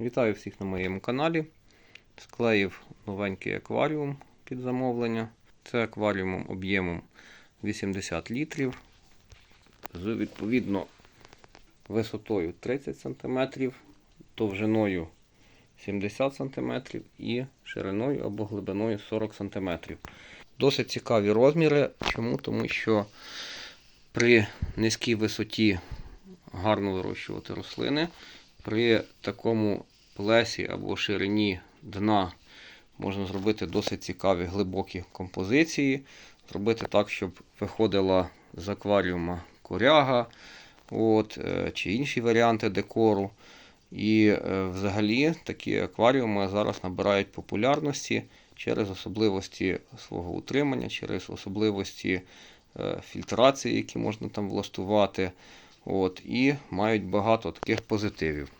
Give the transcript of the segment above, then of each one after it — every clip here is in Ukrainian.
Вітаю всіх на моєму каналі. Склеїв новенький акваріум під замовлення. Це акваріумом об'ємом 80 літрів з відповідно висотою 30 см, довжиною 70 см і шириною або глибиною 40 см. Досить цікаві розміри. Чому? Тому що при низькій висоті гарно вирощувати рослини. При такому плесі або ширині дна можна зробити досить цікаві глибокі композиції. Зробити так, щоб виходила з акваріума коряга от, е, чи інші варіанти декору. І е, взагалі такі акваріуми зараз набирають популярності через особливості свого утримання, через особливості е, фільтрації, які можна там влаштувати. От, і мають багато таких позитивів.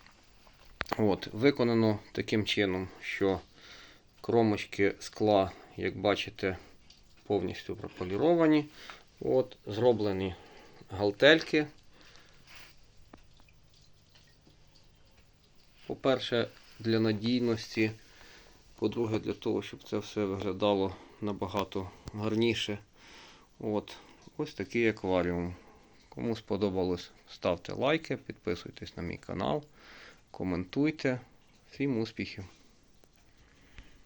От, виконано таким чином, що кромочки скла, як бачите, повністю прополіровані. От, зроблені галтельки. По-перше, для надійності. По-друге, для того, щоб це все виглядало набагато гарніше. От, ось такий акваріум. Кому сподобалось, ставте лайки, підписуйтесь на мій канал, коментуйте. Всім успіхів!